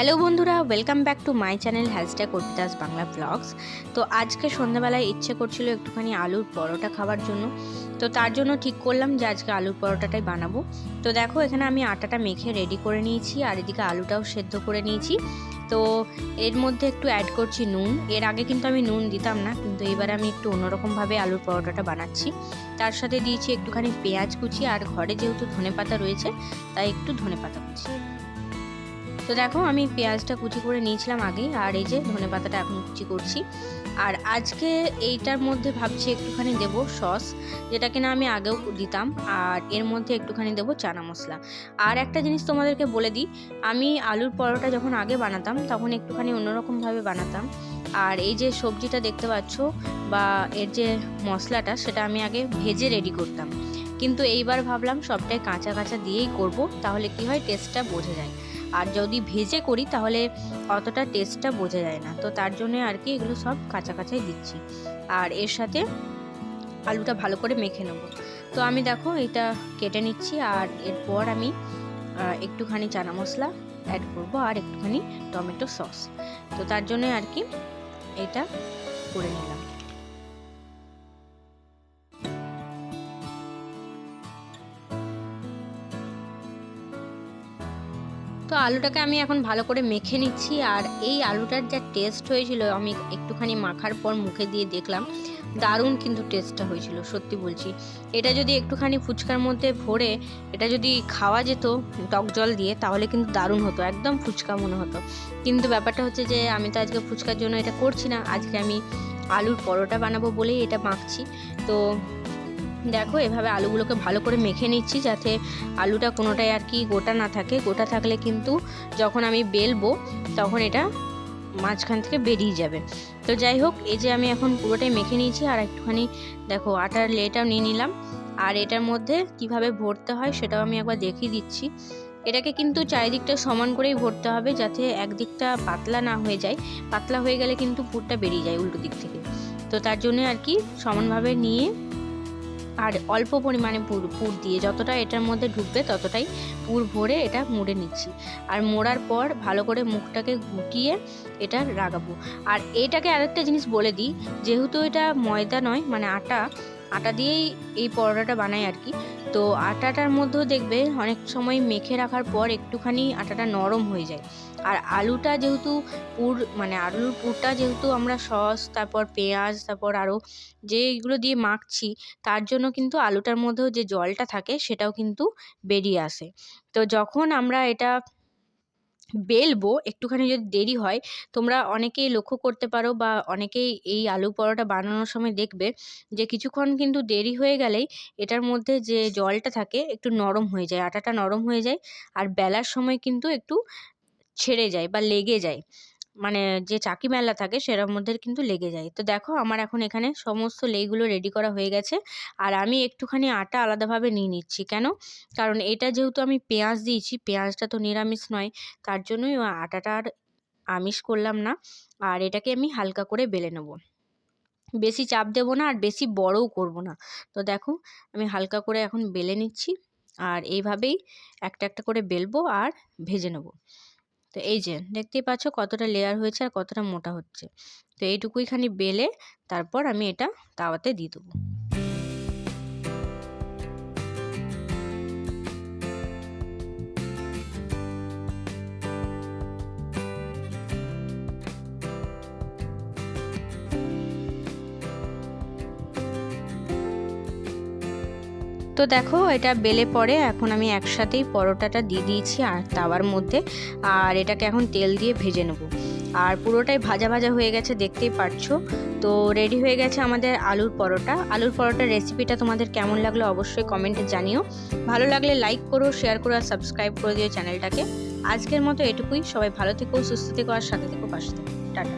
Hello বন্ধুরা welcome back to my channel hashtag Arpita's Bangla blogs তো আজকে সন্ধ্যাবেলায় ইচ্ছে করছিল একটুখানি আলুর পরোটা খাওয়ার জন্য। তো তার জন্য ঠিক করলাম যে আজকে আলুর পরোটাটাই বানাবো। তো দেখো, এখানে আমি আটাটা মেখে রেডি করে নিয়েছি, আর এদিকে আলুটাও সেদ্ধ করে নিয়েছি। তো এর মধ্যে একটু অ্যাড করছি নুন। এর আগে কিন্তু আমি নুন দিতাম না, কিন্তু এবার আমি একটু অন্যরকমভাবে আলুর পরোটাটা বানাচ্ছি। তার সাথে দিয়েছি একটুখানি পেঁয়াজ কুচি, আর ঘরে যেহেতু ধনে পাতা রয়েছে, তাই একটু ধনে পাতা কুচি। তো দেখো, আমি পেঁয়াজটা কুচি করে নিয়েছিলাম আগেই, আর এই যে ধনে পাতাটা এখন কুচি করছি। আর আজকে এইটার মধ্যে ভাবছি একটুখানি দেব সস, যেটা কিনা আমি আগেও দিতাম, আর এর মধ্যে একটুখানি দেবো চানা মশলা। আর একটা জিনিস তোমাদেরকে বলে দিই, আমি আলুর পরোটা যখন আগে বানাতাম, তখন একটুখানি অন্যরকমভাবে বানাতাম। আর এই যে সবজিটা দেখতে পাচ্ছ, বা এর যে মশলাটা, সেটা আমি আগে ভেজে রেডি করতাম। কিন্তু এইবার ভাবলাম সবটাই কাঁচা কাঁচা দিয়েই করব, তাহলে কি হয় টেস্টটা বোঝা যায়। আর যদি ভেজে করি তাহলে অতটা টেস্টটা বোঝা যায় না। তো তার জন্য আর কি এগুলো সব কাঁচা কাঁচাই দিচ্ছি। আর এর সাথে আলুটা ভালো করে মেখে নেব। তো আমি দেখো এটা কেটে নিচ্ছি আর এরপর আমি একটুখানি চানা মশলা অ্যাড করব আর একটুখানি টমেটো সস। তো তার জন্য আর কি এটা করে নিলাম। তো আলুটাকে আমি এখন ভালো করে মেখে নিচ্ছি আর এই আলুটার যা টেস্ট হয়েছিল, আমি একটুখানি মাখার পর মুখে দিয়ে দেখলাম, দারুণ কিন্তু টেস্টটা হয়েছিল, সত্যি বলছি। এটা যদি একটুখানি ফুচকার মধ্যে ভরে, এটা যদি খাওয়া যেত, টক জল দিয়ে, তাহলে কিন্তু দারুণ হতো, একদম ফুচকা মনে হতো। কিন্তু ব্যাপারটা হচ্ছে যে, আমি তো আজকে ফুচকার জন্য এটা করছি না, আজকে আমি আলুর পরোটা বানাবো বলেই এটা মাখছি। তো দেখো, এভাবে আলুগুলোকে ভালো করে মেখে নিচ্ছি যাতে আলুটা কোনোটাই আর কি গোটা না থাকে। গোটা থাকলে কিন্তু যখন আমি বেলবো, তখন এটা মাঝখান থেকে বেরিয়ে যাবে। তো যাই হোক, এই যে আমি এখন পুরোটাই মেখে নিয়েছি আর একটুখানি দেখো, আটার লেটাও নিয়ে নিলাম। আর এটার মধ্যে কীভাবে ভরতে হয় সেটাও আমি একবার দেখিয়ে দিচ্ছি। এটাকে কিন্তু চারিদিকটা সমান করেই ভরতে হবে যাতে একদিকটা পাতলা না হয়ে যায়। পাতলা হয়ে গেলে কিন্তু পুরটা বেরিয়ে যায় উল্টো দিক থেকে। তো তার জন্য আর কি সমানভাবে নিয়ে আর অল্প পরিমাণে পুর পুর দিয়ে যতটা এটার মধ্যে ঢুকবে ততটাই পুর ভরে এটা মুড়ে নিচ্ছি। আর মোড়ার পর ভালো করে মুখটাকে গুটিয়ে এটা লাগাবো আর এটাকে আরেকটা জিনিস বলে দিই, যেহেতু এটা ময়দা নয় মানে আটা আটা দিয়েই এই পরোটাটা বানাই আর কি। তো আটাটার মধ্যেও দেখবে অনেক সময় মেখে রাখার পর একটুখানি আটাটা নরম হয়ে যায়। আর আলুটা যেহেতু পুর মানে আলুর পুরটা যেহেতু আমরা সস, তারপর পেঁয়াজ, তারপর আরও যে যেগুলো দিয়ে মাখছি, তার জন্য কিন্তু আলুটার মধ্যেও যে জলটা থাকে সেটাও কিন্তু বেরিয়ে আসে। তো যখন আমরা এটা বেলবো একটুখানি যদি দেরি হয়, তোমরা অনেকেই লক্ষ্য করতে পারো বা অনেকেই এই আলু পরোটা বানানোর সময় দেখবে যে কিছুক্ষণ কিন্তু দেরি হয়ে গেলেই এটার মধ্যে যে জলটা থাকে একটু নরম হয়ে যায়, আটাটা নরম হয়ে যায় আর বেলার সময় কিন্তু একটু ছেড়ে যায় বা লেগে যায়। মানে যে চাকি মেলা থাকে সেটার মধ্যে কিন্তু লেগে যায়। তো দেখো আমার এখন এখানে সমস্ত লেগুলো রেডি করা হয়ে গেছে। আর আমি একটুখানি আটা আলাদাভাবে নিয়ে নিচ্ছি। কেন? কারণ এটা যেহেতু আমি পেঁয়াজ দিয়েছি, পেঁয়াজটা তো নিরামিষ নয়, তার জন্যই আটাটা আর আমিষ করলাম না। আর এটাকে আমি হালকা করে বেলে নেব। বেশি চাপ দেবো না আর বেশি বড়ও করব না। তো দেখো আমি হালকা করে এখন বেলে নিচ্ছি। আর এইভাবেই একটা একটা করে বেলবো আর ভেজে নেব। তো এই যে দেখতেই পাচ্ছ কতটা লেয়ার হয়েছে আর কতটা মোটা হচ্ছে। তো এইটুকুইখানি বেলে তারপর আমি এটা তাওয়াতে দিয়ে দেবো। তো দেখো, এটা বেলে পরে এখন আমি একসাথেই পরোটাটা দিয়ে দিয়েছি আর তাওয়ার মধ্যে। আর এটাকে এখন তেল দিয়ে ভেজে নেব। আর পুরোটাই ভাজা ভাজা হয়ে গেছে, দেখতেই পারছ। তো রেডি হয়ে গেছে আমাদের আলুর পরোটা। আলুর পরোটার রেসিপিটা তোমাদের কেমন লাগল অবশ্যই কমেন্টে জানিও। ভালো লাগলে লাইক করো শেয়ার করো আর সাবস্ক্রাইব করে দিও চ্যানেলটাকে আজকের মতো এটুকুই। সবাই ভালো থেকো, সুস্থ থেকো আর সাথে থেকো, পাশে থেকো। টাটা।